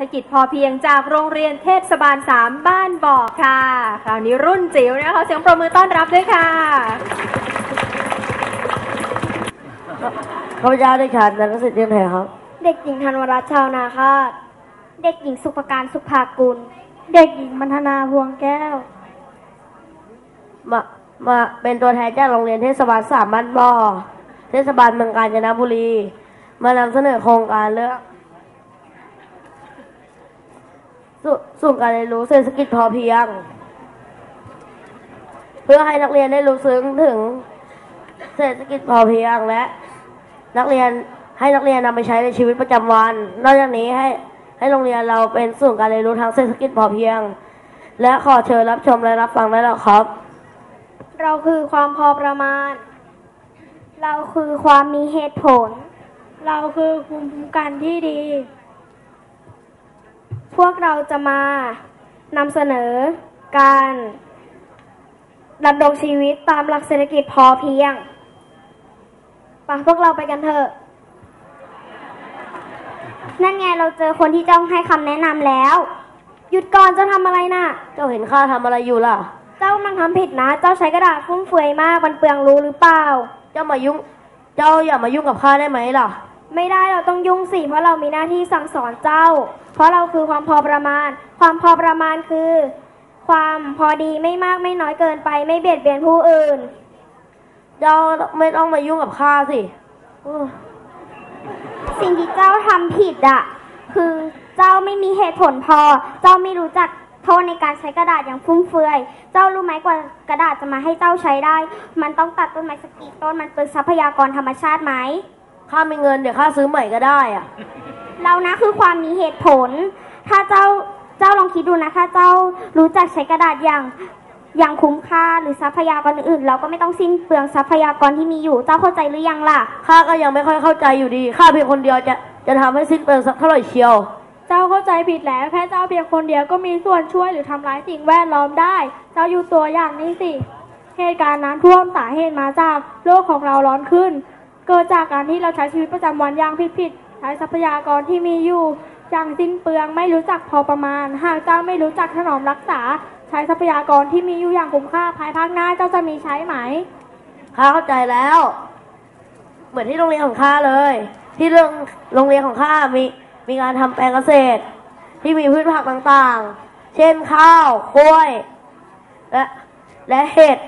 รษฐกิจพอเพียงจากโรงเรียนเทศบาล3บ้านบ่อค่ะ คราวนี้รุ่นจิ๋วนะคะขอเสียงปรบมือต้อนรับด้วยค่ะข้าพเจ้าได้ชาญนันทสิทธิ์เทียนไทยครับ เด็กหญิงธันวรัตน์ชาวนาคาตเด็กหญิงสุภการสุภากุล เด็กหญิงมัทนาพวงแก้ว มา มาเป็นตัวแทนจากโรงเรียนเทศบาลสามบ้านบ่อเทศบาลเมืองกาญจนบุรี มานำเสนอโครงการเรื่อง สุสูนย์การเรียนรู้เศรษฐกิจพอเพียง เพื่อให้นักเรียนได้รู้ซึ้งถึงเศรษฐกิจพอเพียงและ นักเรียนให้นักเรียนนำไปใช้ในชีวิตประจำวัน นอกจากนี้ให้ให้โรงเรียนเราเป็นศูนย์การเรียนรู้ทางเศรษฐกิจพอเพียง และขอเชิญรับชมและรับฟังได้แล้วครับ เราคือความพอประมาณ เราคือความมีเหตุผล เราคือภูมิคุ้มกันที่ดี พวกเราจะมานำเสนอการดำรงชีวิตตามหลักเศรษฐกิจพอเพียงไปพวกเราไปกันเถอะ นั่นไงเราเจอคนที่จ้องให้คำแนะนำแล้ว หยุดก่อนจะทำอะไรน่ะ เจ้าเห็นข้าทำอะไรอยู่ล่ะ เจ้ามันทำผิดนะ เจ้าใช้กระดาษฟุ่มเฟือยมาก มันเปลืองรู้หรือเปล่า เจ้ามายุ่ง เจ้าอย่ามายุ่งกับข้าได้ไหมล่ะ ไม่ได้เราต้องยุ่งสิเพราะเรามีหน้าที่สั่งสอนเจ้า เพราะเราคือความพอประมาณ ความพอประมาณคือ ความพอดีไม่มากไม่น้อยเกินไป ไม่เบียดเบียนผู้อื่นเจ้าไม่ต้องมายุ่งกับข้าสิเออสิ่งที่เจ้าทำผิดอะคือเจ้าไม่มีเหตุผลพอ เจ้าไม่รู้จักโทษในการใช้กระดาษอย่างฟุ่มเฟือย เจ้ารู้ไหมกว่ากระดาษจะมาให้เจ้าใช้ได้ มันต้องตัดต้นไม้สักกี่ต้นมันเป็นทรัพยากรธรรมชาติไหม ข้ามีเงินเดี๋ยวข้าซื้อใหม่ก็ได้อะเรานะคือความมีเหตุผล ถ้าเจ้าเจ้าลองคิดดูนะถ้าเจ้ารู้จักใช้กระดาษอย่างอย่างคุ้มค่าหรือทรัพยากรอื่นๆเราก็ไม่ต้องสิ้นเปลืองทรัพยากรที่มีอยู่ เจ้าเข้าใจหรือยังล่ะ ข้าก็ยังไม่ค่อยเข้าใจอยู่ดีข้าเพียงคนเดียวจะจะทำให้สิ้นเปลืองสักเท่าไหร่เชียว เจ้าเข้าใจผิดแล้วแค่เจ้าเพียงคนเดียวก็มีส่วนช่วยหรือทำร้ายสิ่งแวดล้อมได้ เจ้าอยู่ตัวอย่างนี้สิ เหตุการณ์น้ำท่วมสาเหตุมาจากโลกของเราร้อนขึ้น เกิดจากการที่เราใช้ชีวิตประจำวันอย่างผิดๆใช้ทรัพยากรที่มีอยู่อย่างสิ้นเปลืองไม่รู้จักพอประมาณ หากเจ้าไม่รู้จักถนอมรักษา ใช้ทรัพยากรที่มีอยู่อย่างคุ้มค่าภายภาคหน้าเจ้าจะมีใช้ไหมข้าเข้าใจแล้ว เหมือนที่โรงเรียนของข้าเลย ที่เรื่องโรงเรียนของข้ามีมีการทำแปลงเกษตร ที่มีพืชผักต่างๆ เช่นข้าวกล้วย และและเห็ด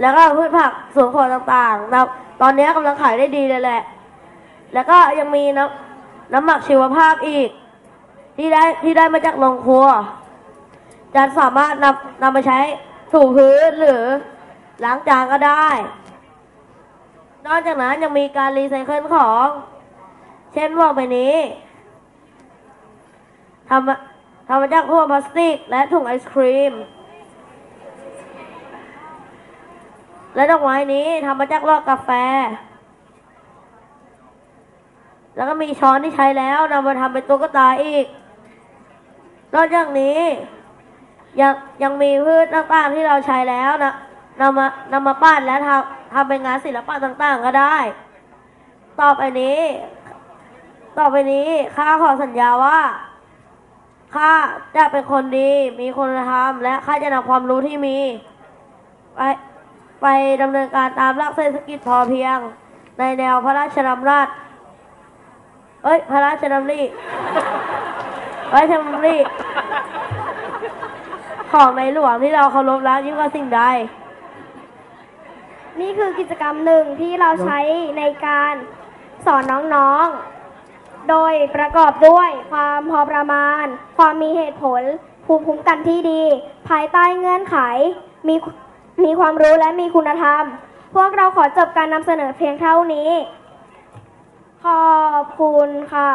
แล้วก็พืชผักสวนครัวต่างๆนะตอนนี้กำลังขายได้ดีเลยแหละ แล้วก็ยังมีน้ำน้ำหมักชีวภาพอีก ที่ได้ที่ได้มาจากโรงครัวจะสามารถนำนำไปใช้ถูพื้นหรือล้างจานก็ได้ นอกจากนั้นยังมีการรีไซเคิลของ เช่นพวกใบนี้ทำมาทำมาจากพวกพลาสติกและถุงไอศครีม และดอกไม้นี้ทำมาจากลอดกาแฟ แล้วก็มีช้อนที่ใช้แล้วนำมาทำเป็นตุ๊กตาอีก นอกจากนี้ยังยังมีพืชต่างๆที่เราใช้แล้วนะนำมานำมาปั้นและทำทำเป็นงานศิลปะต่างๆ ก็ได้ ต่อไปนี้ ต่อไปนี้ข้าขอสัญญาว่าข้าจะเป็นคนดี มีคุณธรรม และข้าจะนำความรู้ที่มี ไป ไปดำเนินการตามหลักเศรษฐกิจพอเพียง ในแนวพระราชดำรัสเอ้ย พระราชดำริพระราชดำริของในหลวงที่เราเคารพรักยิ่งกว่าสิ่งใด นี่คือกิจกรรมหนึ่งที่เราใช้ในการสอนน้องๆ โดยประกอบด้วยความพอประมาณ ความมีเหตุผล ภูมิคุ้มกันที่ดี ภายใต้เงื่อนไข มี มีความรู้และมีคุณธรรม พวกเราขอจบการนำเสนอเพียงเท่านี้ ขอบคุณค่ะ